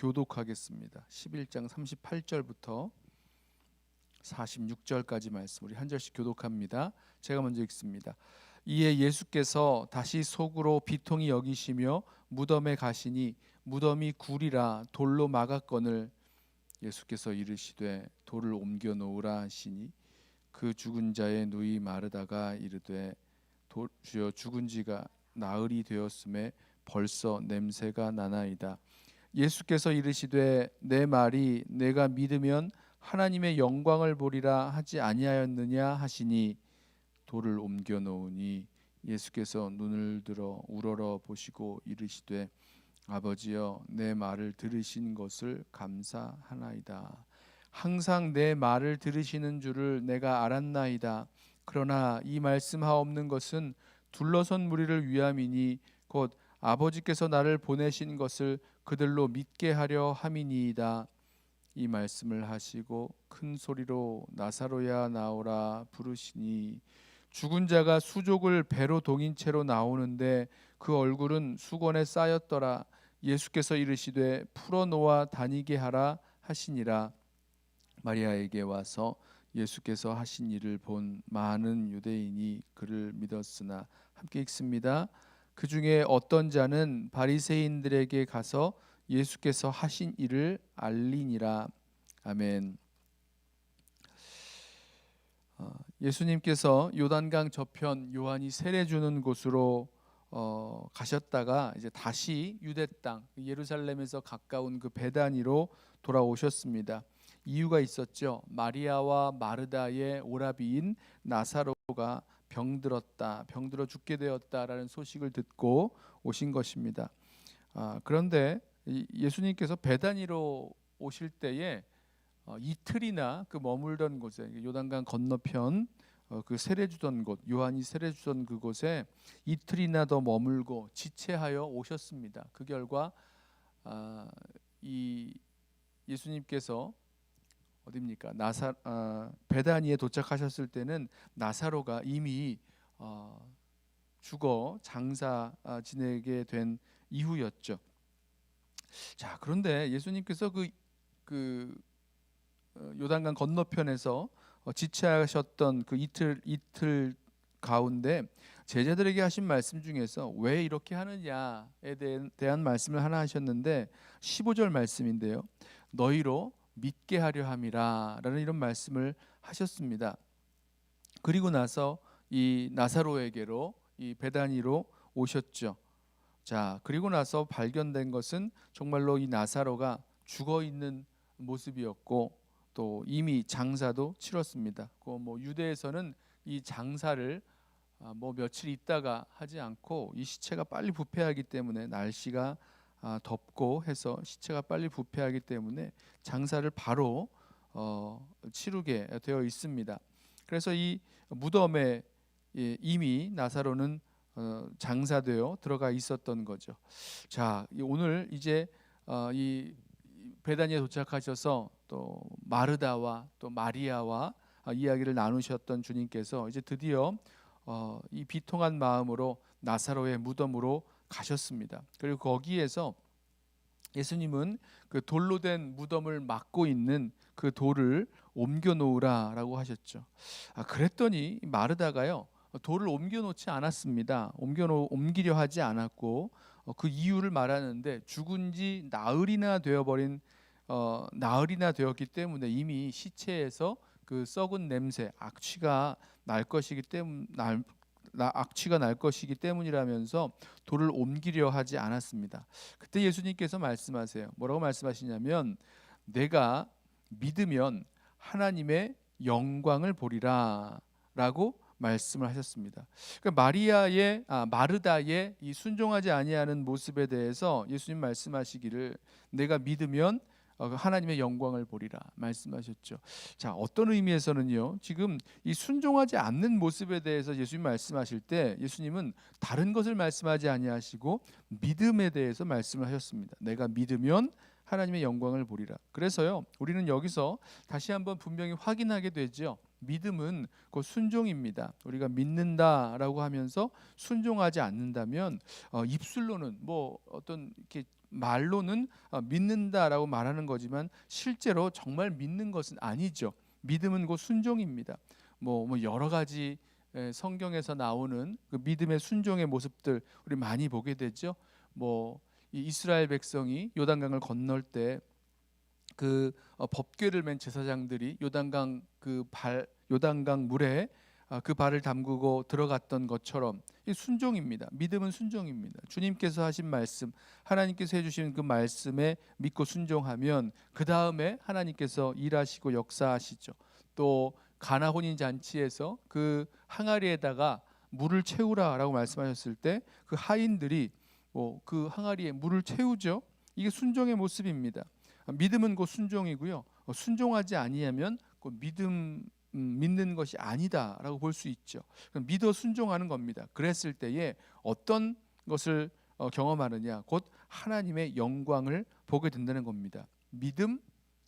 교독하겠습니다. 11장 38절부터 46절까지 말씀 우리 한 절씩 교독합니다. 제가 먼저 읽습니다. 이에 예수께서 다시 속으로 비통히 여기시며 무덤에 가시니 무덤이 굴이라 돌로 막았거늘 예수께서 이르시되 돌을 옮겨 놓으라 하시니 그 죽은 자의 누이 마르다가 이르되 도, 주여 죽은 지가 나흘이 되었음에 벌써 냄새가 나나이다. 예수께서 이르시되 내 말이 내가 믿으면 하나님의 영광을 보리라 하지 아니하였느냐 하시니 돌을 옮겨 놓으니 예수께서 눈을 들어 우러러 보시고 이르시되 아버지여 내 말을 들으신 것을 감사하나이다. 항상 내 말을 들으시는 줄을 내가 알았나이다. 그러나 이 말씀하옵는 것은 둘러선 무리를 위함이니 곧 아버지께서 나를 보내신 것을 그들로 믿게 하려 함이니이다. 이 말씀을 하시고 큰 소리로 나사로야 나오라 부르시니 죽은 자가 수족을 배로 동인 채로 나오는데 그 얼굴은 수건에 쌓였더라. 예수께서 이르시되 풀어 놓아 다니게 하라 하시니라. 마리아에게 와서 예수께서 하신 일을 본 많은 유대인이 그를 믿었으나 함께 읽습니다. 그 중에 어떤 자는 바리새인들에게 가서 예수께서 하신 일을 알리니라. 아멘. 어, 예수님께서 요단강 저편 요한이 세례 주는 곳으로 어, 가셨다가 이제 다시 유대 땅 예루살렘에서 가까운 그 베다니로 돌아오셨습니다. 이유가 있었죠. 마리아와 마르다의 오라비인 나사로가 병들었다, 병들어 죽게 되었다라는 소식을 듣고 오신 것입니다. 아, 그런데 예수님께서 베다니로 오실 때에 어, 이틀이나 그 머물던 곳에 요단강 건너편 어, 그 세례 주던 곳 요한이 세례 주던 그곳에 이틀이나 더 머물고 지체하여 오셨습니다. 그 결과 아, 이 예수님께서 어디입니까? 나사 아, 베다니에 도착하셨을 때는 나사로가 이미 어, 죽어 장사 아, 지내게 된 이후였죠. 자 그런데 예수님께서 그, 그 어, 요단강 건너편에서 어, 지체하셨던 그 이틀 이틀 가운데 제자들에게 하신 말씀 중에서 왜 이렇게 하느냐에 대한, 말씀을 하나 하셨는데 15절 말씀인데요. 너희로 믿게 하려 함이라라는 이런 말씀을 하셨습니다. 그리고 나서 이 나사로에게로 이 베다니로 오셨죠. 자, 그리고 나서 발견된 것은 정말로 이 나사로가 죽어 있는 모습이었고 또 이미 장사도 치렀습니다. 그뭐 유대에서는 이 장사를 아, 뭐 며칠 있다가 하지 않고 이 시체가 빨리 부패하기 때문에 날씨가 아, 덥고 해서 시체가 빨리 부패하기 때문에 장사를 바로 어, 치르게 되어 있습니다. 그래서 이 무덤에 예, 이미 나사로는 어, 장사되어 들어가 있었던 거죠. 자, 오늘 이제 어, 이 베다니에 도착하셔서 또 마르다와 또 마리아와 이야기를 나누셨던 주님께서 이제 드디어 이 비통한 마음으로 나사로의 무덤으로 가셨습니다. 그리고 거기에서 예수님은 그 돌로 된 무덤을 막고 있는 그 돌을 옮겨 놓으라라고 하셨죠. 아, 그랬더니 마르다가요 돌을 옮겨 놓지 않았습니다. 옮겨 놓 옮기려 하지 않았고 어, 그 이유를 말하는데 죽은 지 나흘이나 되어버린 어, 나흘이나 되었기 때문에 이미 시체에서 그 썩은 냄새 악취가 날 것이기 때문 날 악취가 날 것이기 때문이라면서 돌을 옮기려 하지 않았습니다. 그때 예수님께서 말씀하세요. 뭐라고 말씀하시냐면 내가 믿으면 하나님의 영광을 보리라라고 말씀을 하셨습니다. 그러니까 마리아의 아, 마르다의 이 순종하지 아니하는 모습에 대해서 예수님 말씀하시기를 내가 믿으면 어, 그 하나님의 영광을 보리라 말씀하셨죠. 자, 어떤 의미에서는요. 지금 이 순종하지 않는 모습에 대해서 예수님 말씀하실 때 예수님은 다른 것을 말씀하지 아니하시고 믿음에 대해서 말씀을 하셨습니다. 내가 믿으면 하나님의 영광을 보리라. 그래서요. 우리는 여기서 다시 한번 분명히 확인하게 되죠. 믿음은 그 순종입니다. 우리가 믿는다라고 하면서 순종하지 않는다면 어, 입술로는 뭐 어떤 이렇게 말로는 어, 믿는다라고 말하는 거지만 실제로 정말 믿는 것은 아니죠. 믿음은 곧 순종입니다. 뭐, 뭐 여러 가지 에, 성경에서 나오는 그 믿음의 순종의 모습들 우리 많이 보게 되죠. 뭐이 이스라엘 백성이 요단강을 건널 때 그 법궤를 맨 제사장들이 요단강 그 발 요단강 물에 아, 그 발을 담그고 들어갔던 것처럼 이 순종입니다. 믿음은 순종입니다. 주님께서 하신 말씀, 하나님께서 해주신 그 말씀에 믿고 순종하면 그 다음에 하나님께서 일하시고 역사하시죠. 또 가나 혼인 잔치에서 그 항아리에다가 물을 채우라라고 말씀하셨을 때 그 하인들이 뭐 그 항아리에 물을 채우죠. 이게 순종의 모습입니다. 믿음은 곧 순종이고요. 어, 순종하지 아니하면 그 믿음 음, 믿는 것이 아니다라고 볼 수 있죠. 믿어 순종하는 겁니다. 그랬을 때에 어떤 것을 어, 경험하느냐? 곧 하나님의 영광을 보게 된다는 겁니다. 믿음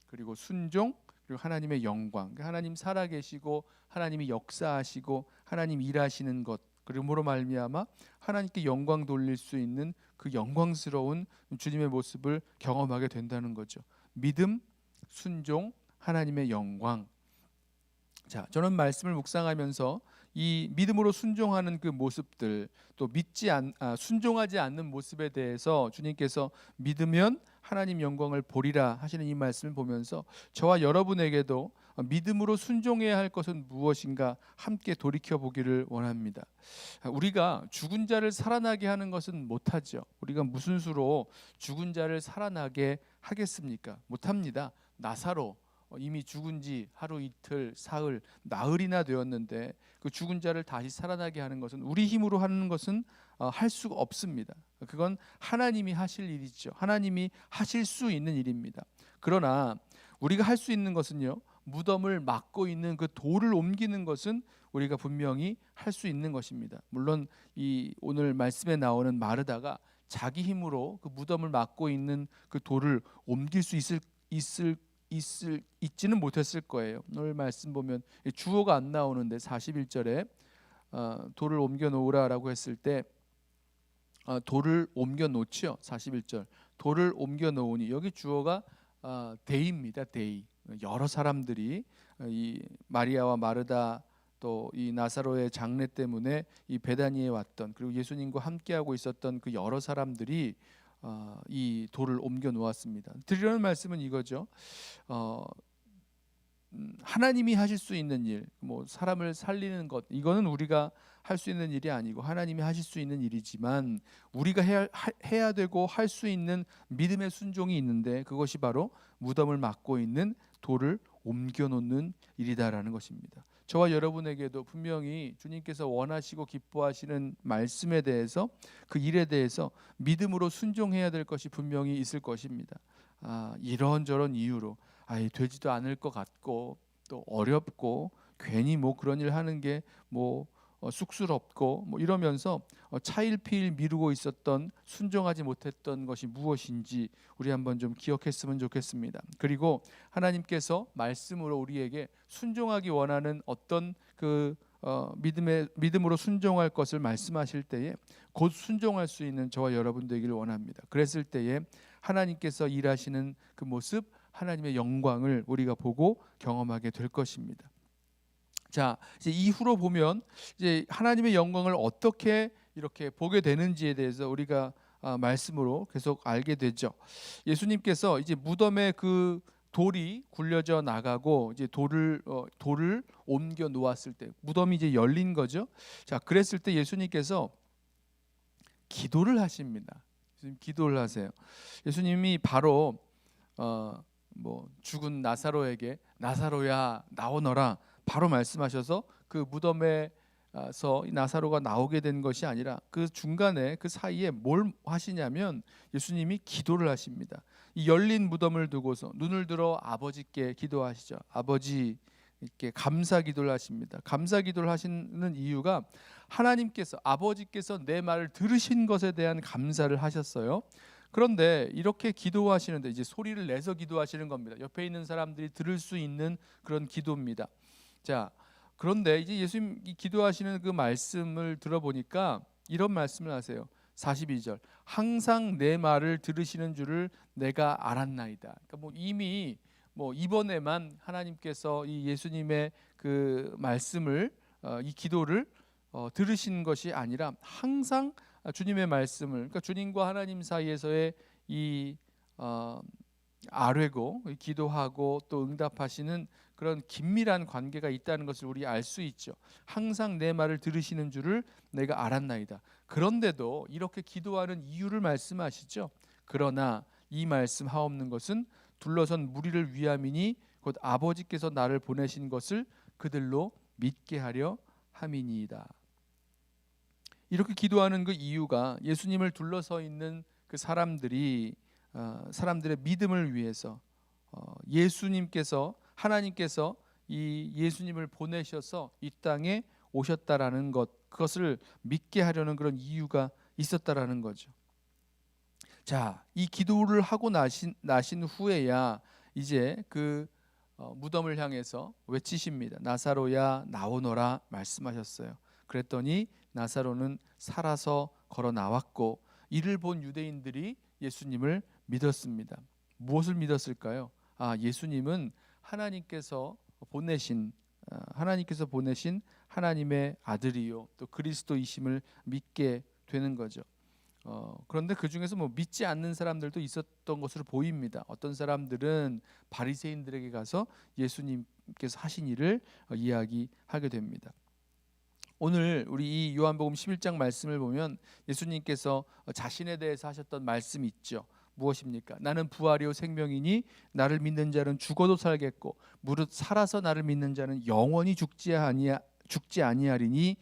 그리고 순종 그리고 하나님의 영광. 그러니까 하나님 살아계시고 하나님이 역사하시고 하나님 일하시는 것 그러므로 말미암아 하나님께 영광 돌릴 수 있는 그 영광스러운 주님의 모습을 경험하게 된다는 거죠. 믿음, 순종, 하나님의 영광. 자, 저는 말씀을 묵상하면서 이 믿음으로 순종하는 그 모습들 또 믿지 않 아, 순종하지 않는 모습에 대해서 주님께서 믿으면 하나님 영광을 보리라 하시는 이 말씀을 보면서 저와 여러분에게도 믿음으로 순종해야 할 것은 무엇인가 함께 돌이켜 보기를 원합니다. 우리가 죽은 자를 살아나게 하는 것은 못하죠. 우리가 무슨 수로 죽은 자를 살아나게 하겠습니까? 못합니다. 나사로 어, 이미 죽은 지 하루 이틀 사흘 나흘이나 되었는데 그 죽은 자를 다시 살아나게 하는 것은 우리 힘으로 하는 것은 어, 할 수가 없습니다. 그건 하나님이 하실 일이죠. 하나님이 하실 수 있는 일입니다. 그러나 우리가 할 수 있는 것은요. 무덤을 막고 있는 그 돌을 옮기는 것은 우리가 분명히 할 수 있는 것입니다. 물론 이 오늘 말씀에 나오는 마르다가 자기 힘으로 그 무덤을 막고 있는 그 돌을 옮길 수 있을 있을 있을 있지는 못했을 거예요. 오늘 말씀 보면 주어가 안 나오는데 41절에 어, 돌을 옮겨 놓으라라고 했을 때 어, 돌을 옮겨 놓지요. 41절 돌을 옮겨 놓으니 여기 주어가 어, 데이입니다. 데이 여러 사람들이 어, 이 마리아와 마르다 또 이 나사로의 장례 때문에 이 베다니에 왔던 그리고 예수님과 함께하고 있었던 그 여러 사람들이 어, 이 돌을 옮겨 놓았습니다. 드리려는 말씀은 이거죠. 어, 음, 하나님이 하실 수 있는 일, 뭐 사람을 살리는 것, 이거는 우리가 할 수 있는 일이 아니고 하나님이 하실 수 있는 일이지만 우리가 해야, 해야 되고 할 수 있는 믿음의 순종이 있는데 그것이 바로 무덤을 막고 있는 돌을 옮겨 놓는 일이다라는 것입니다. 저와 여러분에게도 분명히 주님께서 원하시고 기뻐하시는 말씀에 대해서 그 일에 대해서 믿음으로 순종해야 될 것이 분명히 있을 것입니다. 아, 이런저런 이유로 아, 되지도 않을 것 같고 또 어렵고 괜히 뭐 그런 일 하는 게뭐 어, 쑥스럽고 뭐 이러면서 어, 차일피일 미루고 있었던 순종하지 못했던 것이 무엇인지 우리 한번 좀 기억했으면 좋겠습니다. 그리고 하나님께서 말씀으로 우리에게 순종하기 원하는 어떤 그 어, 믿음의 믿음으로 순종할 것을 말씀하실 때에 곧 순종할 수 있는 저와 여러분 되기를 원합니다. 그랬을 때에 하나님께서 일하시는 그 모습, 하나님의 영광을 우리가 보고 경험하게 될 것입니다. 자, 이제 이후로 보면 이제 하나님의 영광을 어떻게 이렇게 보게 되는지에 대해서 우리가 아, 말씀으로 계속 알게 되죠. 예수님께서 이제 무덤에 그 돌이 굴려져 나가고 이제 돌을 어, 돌을 옮겨 놓았을 때 무덤이 이제 열린 거죠. 자, 그랬을 때 예수님께서 기도를 하십니다. 기도를 하세요. 예수님이 바로 어, 뭐 죽은 나사로에게 나사로야 나오너라 바로 말씀하셔서 그 무덤에서 나사로가 나오게 된 것이 아니라 그 중간에 그 사이에 뭘 하시냐면 예수님이 기도를 하십니다. 이 열린 무덤을 두고서 눈을 들어 아버지께 기도하시죠. 아버지 이렇게 감사 기도를 하십니다. 감사 기도를 하시는 이유가 하나님께서 아버지께서 내 말을 들으신 것에 대한 감사를 하셨어요. 그런데 이렇게 기도하시는데 이제 소리를 내서 기도하시는 겁니다. 옆에 있는 사람들이 들을 수 있는 그런 기도입니다. 자, 그런데 이제 예수님 기도하시는 그 말씀을 들어보니까 이런 말씀을 하세요. 42절 항상 내 말을 들으시는 줄을 내가 알았나이다. 그러니까 뭐 이미 뭐 이번에만 하나님께서 이 예수님의 그 말씀을 어, 이 기도를 어, 들으신 것이 아니라 항상 주님의 말씀을 그러니까 주님과 하나님 사이에서의 이 어, 아뢰고 기도하고 또 응답하시는 그런 긴밀한 관계가 있다는 것을 우리 알 수 있죠. 항상 내 말을 들으시는 줄을 내가 알았나이다. 그런데도 이렇게 기도하는 이유를 말씀하시죠. 그러나 이 말씀 하옵는 것은 둘러선 무리를 위함이니 곧 아버지께서 나를 보내신 것을 그들로 믿게 하려 함이니이다. 이렇게 기도하는 그 이유가 예수님을 둘러서 있는 그 사람들이 어, 사람들의 믿음을 위해서 어, 예수님께서 하나님께서 이 예수님을 보내셔서 이 땅에 오셨다라는 것 그것을 믿게 하려는 그런 이유가 있었다라는 거죠. 자, 이 기도를 하고 나신 나신 후에야 이제 그 어, 무덤을 향해서 외치십니다. 나사로야 나오너라 말씀하셨어요. 그랬더니 나사로는 살아서 걸어 나왔고 이를 본 유대인들이 예수님을 믿었습니다. 무엇을 믿었을까요? 아, 예수님은 하나님께서 보내신 어, 하나님께서 보내신 하나님의 아들이요 또 그리스도이심을 믿게 되는 거죠. 어, 그런데 그 중에서 뭐 믿지 않는 사람들도 있었던 것으로 보입니다. 어떤 사람들은 바리새인들에게 가서 예수님께서 하신 일을 어, 이야기하게 됩니다. 오늘 우리 이 요한복음 11장 말씀을 보면 예수님께서 자신에 대해서 하셨던 말씀이 있죠. 무엇입니까? 나는 부활이요 생명이니 나를 믿는 자는 죽어도 살겠고 무릇 살아서 나를 믿는 자는 영원히 죽지 아니하 죽지 아니하리니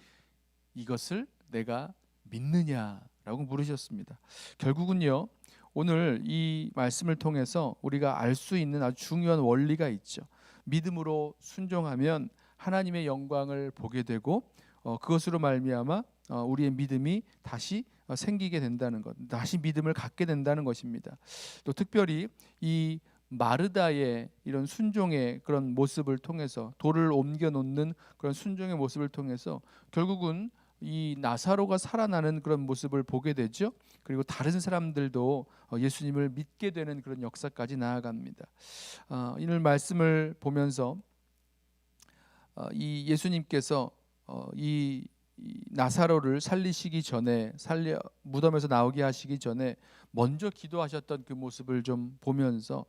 이것을 내가 믿느냐라고 물으셨습니다. 결국은요. 오늘 이 말씀을 통해서 우리가 알 수 있는 아주 중요한 원리가 있죠. 믿음으로 순종하면 하나님의 영광을 보게 되고 어, 그것으로 말미암아 어, 우리의 믿음이 다시 어, 생기게 된다는 것, 다시 믿음을 갖게 된다는 것입니다. 또 특별히 이 마르다의 이런 순종의 그런 모습을 통해서 돌을 옮겨 놓는 그런 순종의 모습을 통해서 결국은 이 나사로가 살아나는 그런 모습을 보게 되죠. 그리고 다른 사람들도 어, 예수님을 믿게 되는 그런 역사까지 나아갑니다. 어, 이늘 말씀을 보면서 어, 이 예수님께서 어, 이, 이 나사로를 살리시기 전에 살려 무덤에서 나오게 하시기 전에 먼저 기도하셨던 그 모습을 좀 보면서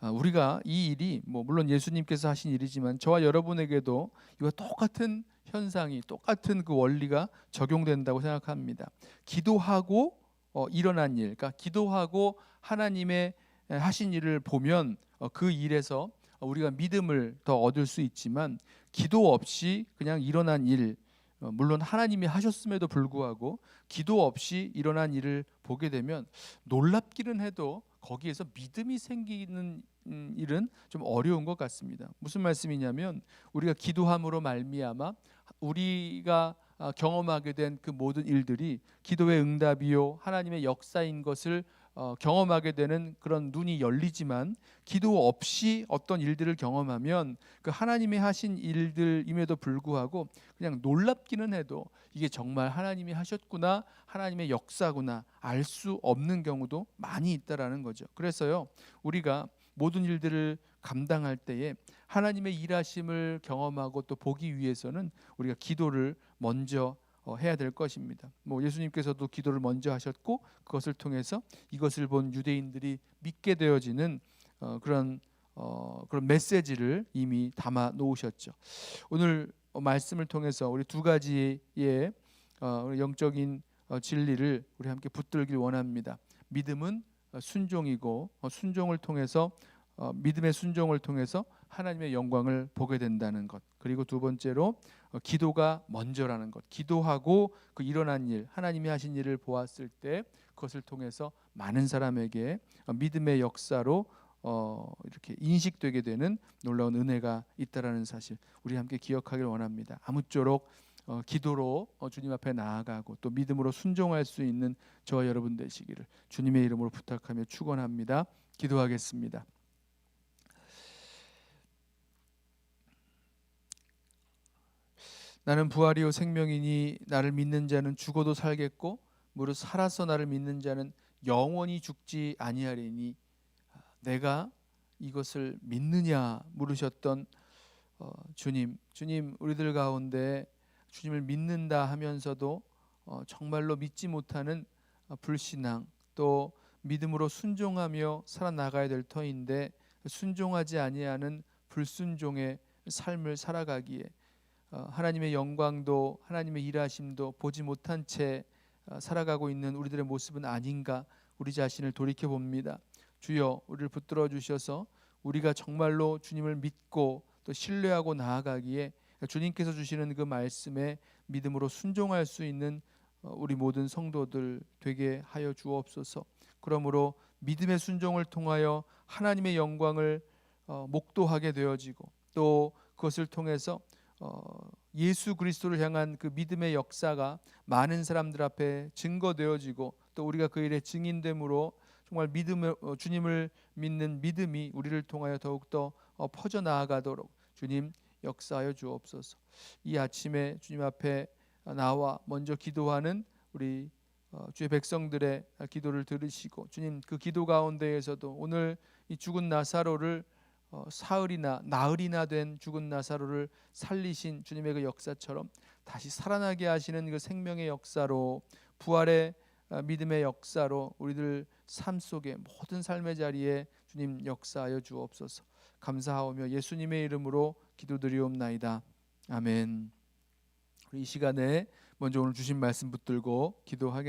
아, 우리가 이 일이 뭐 물론 예수님께서 하신 일이지만 저와 여러분에게도 이와 똑같은 현상이 똑같은 그 원리가 적용된다고 생각합니다. 기도하고 어, 일어난 일, 그러니까 기도하고 하나님의 하신 일을 보면 어, 그 일에서 우리가 믿음을 더 얻을 수 있지만 기도 없이 그냥 일어난 일 어, 물론 하나님이 하셨음에도 불구하고 기도 없이 일어난 일을 보게 되면 놀랍기는 해도 거기에서 믿음이 생기는 음, 일은 좀 어려운 것 같습니다. 무슨 말씀이냐면 우리가 기도함으로 말미암아 우리가 아, 경험하게 된 그 모든 일들이 기도의 응답이요 하나님의 역사인 것을 어, 경험하게 되는 그런 눈이 열리지만 기도 없이 어떤 일들을 경험하면 그 하나님이 하신 일들임에도 불구하고 그냥 놀랍기는 해도 이게 정말 하나님이 하셨구나 하나님의 역사구나 알 수 없는 경우도 많이 있다라는 거죠. 그래서요 우리가 모든 일들을 감당할 때에 하나님의 일하심을 경험하고 또 보기 위해서는 우리가 기도를 먼저 어, 해야 될 것입니다. 뭐 예수님께서도 기도를 먼저 하셨고 그것을 통해서 이것을 본 유대인들이 믿게 되어지는 어, 그런 어, 그런 메시지를 이미 담아 놓으셨죠. 오늘 말씀을 통해서 우리 두 가지의 어, 영적인 어, 진리를 우리 함께 붙들길 원합니다. 믿음은 어, 순종이고 어, 순종을 통해서 어, 믿음의 순종을 통해서 하나님의 영광을 보게 된다는 것. 그리고 두 번째로 어, 기도가 먼저라는 것. 기도하고 그 일어난 일, 하나님이 하신 일을 보았을 때 그것을 통해서 많은 사람에게 어, 믿음의 역사로 어, 이렇게 인식되게 되는 놀라운 은혜가 있다라는 사실 우리 함께 기억하길 원합니다. 아무쪼록 어, 기도로 어, 주님 앞에 나아가고 또 믿음으로 순종할 수 있는 저와 여러분 되시기를 주님의 이름으로 부탁하며 축원합니다. 기도하겠습니다. 나는 부활이요 생명이니 나를 믿는 자는 죽어도 살겠고 무릇 살아서 나를 믿는 자는 영원히 죽지 아니하리니 내가 이것을 믿느냐 물으셨던 어, 주님, 주님 우리들 가운데 주님을 믿는다 하면서도 어, 정말로 믿지 못하는 어, 불신앙 또 믿음으로 순종하며 살아나가야 될 터인데 순종하지 아니하는 불순종의 삶을 살아가기에 어, 하나님의 영광도 하나님의 일하심도 보지 못한 채 어, 살아가고 있는 우리들의 모습은 아닌가 우리 자신을 돌이켜 봅니다. 주여 우리를 붙들어 주셔서 우리가 정말로 주님을 믿고 또 신뢰하고 나아가기에 주님께서 주시는 그 말씀에 믿음으로 순종할 수 있는 어, 우리 모든 성도들 되게 하여 주옵소서. 그러므로 믿음의 순종을 통하여 하나님의 영광을 어, 목도하게 되어지고 또 그것을 통해서 어, 예수 그리스도를 향한 그 믿음의 역사가 많은 사람들 앞에 증거되어지고 또 우리가 그 일에 증인됨으로 정말 믿음을 어, 주님을 믿는 믿음이 우리를 통하여 더욱더 어, 퍼져 나아가도록 주님 역사하여 주옵소서. 이 아침에 주님 앞에 나와 먼저 기도하는 우리 어, 주의 백성들의 기도를 들으시고 주님 그 기도 가운데에서도 오늘 이 죽은 나사로를 어, 사흘이나 나흘이나 된 죽은 나사로를 살리신 주님의 그 역사처럼 다시 살아나게 하시는 그 생명의 역사로 부활의 어, 믿음의 역사로 우리들 삶 속에 모든 삶의 자리에 주님 역사하여 주옵소서. 감사하오며 예수님의 이름으로 기도드리옵나이다. 아멘. 우리 이 시간에 먼저 오늘 주신 말씀 붙들고 기도하겠습니다.